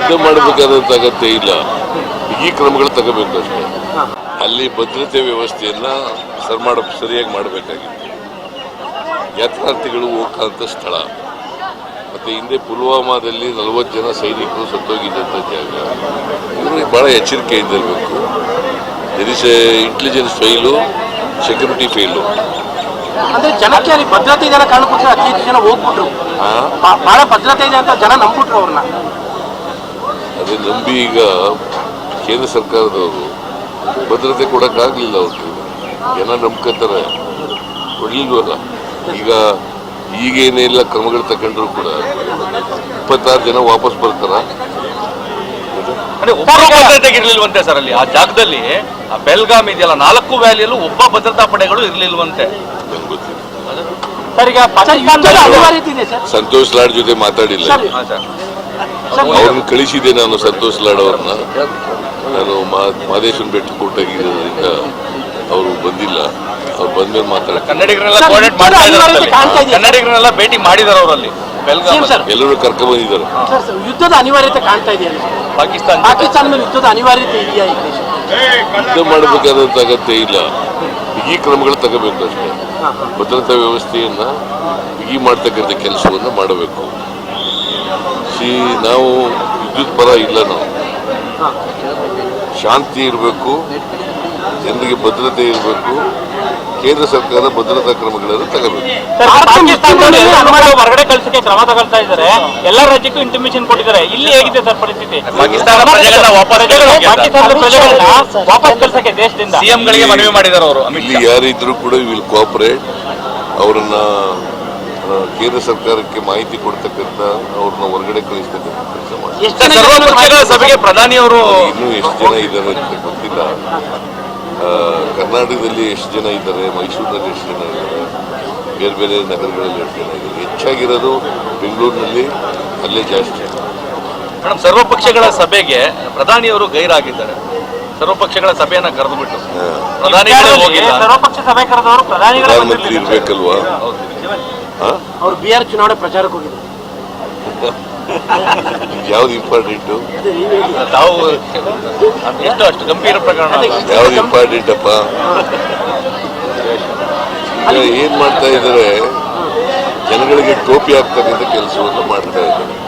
ಯುದ್ಧ ಮಾಡಬೇಕಾದಂತ ಅಗತ್ಯ ಇಲ್ಲ. ಈ ಕ್ರಮಗಳು ತಗೋಬೇಕು ಅಷ್ಟೇ. ಅಲ್ಲಿ ಭದ್ರತೆ ವ್ಯವಸ್ಥೆಯನ್ನ ಸರ್ ಮಾಡ ಸರಿಯಾಗಿ ಮಾಡಬೇಕಾಗಿತ್ತು. ಯಾತ್ರಾರ್ಥಿಗಳು ಹೋಗಂತ ಸ್ಥಳ. ಮತ್ತೆ ಹಿಂದೆ ಪುಲ್ವಾಮಾದಲ್ಲಿ ನಲವತ್ತು ಜನ ಸೈನಿಕರು ಸತ್ತೋಗಿದ್ದಂಥ ಜಾಗ. ಇವರು ಬಹಳ ಎಚ್ಚರಿಕೆಯಿಂದ ಇರಬೇಕು there is intelligence file security file ಅಂದ್ರೆ ಜನಕ್ಕೆ ಅಲ್ಲಿ ಭದ್ರತೆ ಇದೆ ಕಾರಣಕ್ಕೋಸ್ಕರ ಅತಿ ಹೆಚ್ಚು ಜನ ಹೋಗ್ಬಿಟ್ರು. ಭಾಳ ಬಹಳ ಭದ್ರತೆ ಇದೆ ಅಂತ ಜನ ನಂಬಿಟ್ರು ಅವ್ರನ್ನ. ಅದೇ ನಂಬಿ ಈಗ ಕೇಂದ್ರ ಸರ್ಕಾರದವರು ಭದ್ರತೆ ಕೊಡೋಕ್ಕಾಗಲಿಲ್ಲ ಅವ್ರಿಗೆ. ಜನ ನಂಬ್ಕೊತಾರೆ ಒಳ್ಳಿಲ್ವಲ್ಲ ಈಗ ಈಗೇನೆಲ್ಲ ಕ್ರಮಗಳು ತಗೊಂಡ್ರು ಕೂಡ ಇಪ್ಪತ್ತಾರು ಜನ ವಾಪಸ್ ಬರ್ತಾರ. ಇರ್ಲಿಲ್ವಂತೆ ಸರ್ ಅಲ್ಲಿ. ಆ ಜಾಗದಲ್ಲಿ ಆ ಬೆಲ್ಗಾಮ್ ಇದೆಯಲ್ಲ ನಾಲ್ಕು ವ್ಯಾಲಿಯಲ್ಲೂ ಒಬ್ಬ ಭದ್ರತಾ ಪಡೆಗಳು ಇರ್ಲಿಲ್ವಂತೆ. ಸಂತೋಷ್ ಲಾಡ್ ಜೊತೆ ಮಾತಾಡಿಲ್ಲ. ಸರ್ ಹಾ ಸರ್ ಸರ್ ಅವ್ರನ್ನ ಕಳಿಸಿದೆ ನಾನು ಸಂತೋಷ್ ಲಾಡ್ ಅವ್ರನ್ನ. ನಾನು ಮಾದೇಶನ್ ಬೆಟ್ಟ ಕೊಟ್ಟಾಗಿರೋದ್ರಿಂದ ಅವರು ಬಂದಿಲ್ಲ. ಅವ್ರು ಬಂದ್ಮೇಲೆ ಮಾತಾಡ ಕನ್ನಡಿಗರನ್ನೆಲ್ಲ ಭೇಟಿ ಮಾಡಿದಾರೆ ಅವರಲ್ಲಿ. ಸರ್. ಎಲ್ಲರೂ ಕರ್ಕೊಂಡ್ ಬಂದಿದ್ದಾರೆ. ಸರ್ ಸರ್, ಯುದ್ಧದ ಅನಿವಾರ್ಯತೆ ಕಾಣ್ತಾ ಇದೆಯಾ? ಪಾಕಿಸ್ತಾನ. ಪಾಕಿಸ್ತಾನ ಮೇಲೆ ಯುದ್ಧದ ಅನಿವಾರ್ಯತೆ ಇದೆಯಾ ಯುದ್ಧ ಮಾಡಬೇಕಾದಂತ ಅಗತ್ಯ ಇಲ್ಲ. ಈ ಕ್ರಮಗಳು ತಗೋಬೇಕು ಅಷ್ಟೇ. ಭದ್ರತಾ ವ್ಯವಸ್ಥೆಯನ್ನ ಬಿಗಿ ಮಾಡ್ತಕ್ಕಂಥ ಕೆಲಸವನ್ನು ಮಾಡಬೇಕು. ಸಿ ನಾವು ವಿದ್ಯುತ್ ಪರ ಇಲ್ಲ ನಾವು. ಶಾಂತಿ ಇರಬೇಕು ಜನರಿಗೆ ಭದ್ರತೆ ಇರಬೇಕು ಕೇಂದ್ರ ಸರ್ಕಾರ ಭದ್ರತಾ ಕ್ರಮಗಳನ್ನು ತಗೋಬೇಕು. ಹೊರಗಡೆ ಕಳಿಸಕ್ಕೆ ಕ್ರಮ ತಗೊಳ್ತಾ ಇದ್ದಾರೆ. ಎಲ್ಲ ರಾಜ್ಯಕ್ಕೂ ಇಂಟಿಮೇಷನ್ ಕೊಟ್ಟಿದ್ದಾರೆ. ಇಲ್ಲಿ ಹೇಗಿದೆ ಸರ್ ಪರಿಸ್ಥಿತಿ? ವಾಪಸ್ ಕಳ್ಸಕ್ಕೆ ದೇಶದಿಂದ. ಸಿಎಂ ಗಳಿಗೆ ಮನವಿ ಮಾಡಿದಾರೆ ಅವರು ಯಾರಿದ್ರು ಕೂಡ ವಿಲ್ ಕೋಆಪರೇಟ್ ಅವರನ್ನ ಕೇಂದ್ರ ಸರ್ಕಾರಕ್ಕೆ ಮಾಹಿತಿ ಕೊಡ್ತಕ್ಕಂಥ ಅವ್ರನ್ನ ಹೊರಗಡೆ ಕಳಿಸ್ತಕ್ಕಂಥ ಕೆಲಸ ಮಾಡಿ ಪ್ರಧಾನಿ ಅವರು ಇನ್ನೂ ಎಷ್ಟು ಜನ ಇದ್ದಾರೆ ಅಂತ ಗೊತ್ತಿಲ್ಲ. ಆ, ಕರ್ನಾಟಕದಲ್ಲಿ ಎಷ್ಟು ಜನ ಇದ್ದಾರೆ ಮೈಸೂರಿನಲ್ಲಿ ಎಷ್ಟು ಜನ ಇದ್ದಾರೆ ಬೇರೆ ಬೇರೆ ನಗರಗಳಲ್ಲಿ ಎಷ್ಟು ಜನ ಇದ್ದಾರೆ. ಹೆಚ್ಚಾಗಿರೋದು ಬೆಂಗಳೂರಿನಲ್ಲಿ ಅಲ್ಲೇ ಜಾಸ್ತಿ. ಮೇಡಮ್ ಸರ್ವಪಕ್ಷಗಳ ಸಭೆಗೆ ಪ್ರಧಾನಿಯವರು ಗೈರಾಗಿದ್ದಾರೆ. ಸರ್ವಪಕ್ಷಗಳ ಸಭೆಯನ್ನು ಸಭೆಯನ್ನ ಕರೆದುಬಿಟ್ಟು ಪ್ರಧಾನಿ ಪ್ರಧಾನಿಗಳೇ ಹೋಗಿಲ್ಲ ಸರ್ವಪಕ್ಷ ಸಭೆ ಕರೆದವರು ಪ್ರಧಾನಿ ಪ್ರಧಾನಮಂತ್ರಿ ಇರ್ಬೇಕಲ್ವಾ? ಅವ್ರು ಬಿಹಾರ್ ಚುನಾವಣೆ ಪ್ರಚಾರಕ್ಕೆ ಹೋಗಿದ್ರು. ಯಾವ್ದು ಇಂಪಾರ್ಟೆಂಟು. ತಾವು ಎಷ್ಟು ಅಷ್ಟು ಗಂಭೀರ ಪ್ರಕರಣ. ಯಾವ್ದು ಇಂಪಾರ್ಟೆಂಟ್ ಅಪ್ಪ? ಏನ್ ಮಾಡ್ತಾ ಇದ್ದಾರೆ? ಜನಗಳಿಗೆ ಟೋಪಿ ಹಾಕ್ತಕ್ಕಂಥ ಕೆಲಸವನ್ನು ಮಾಡ್ತಾ ಇದ್ದಾರೆ.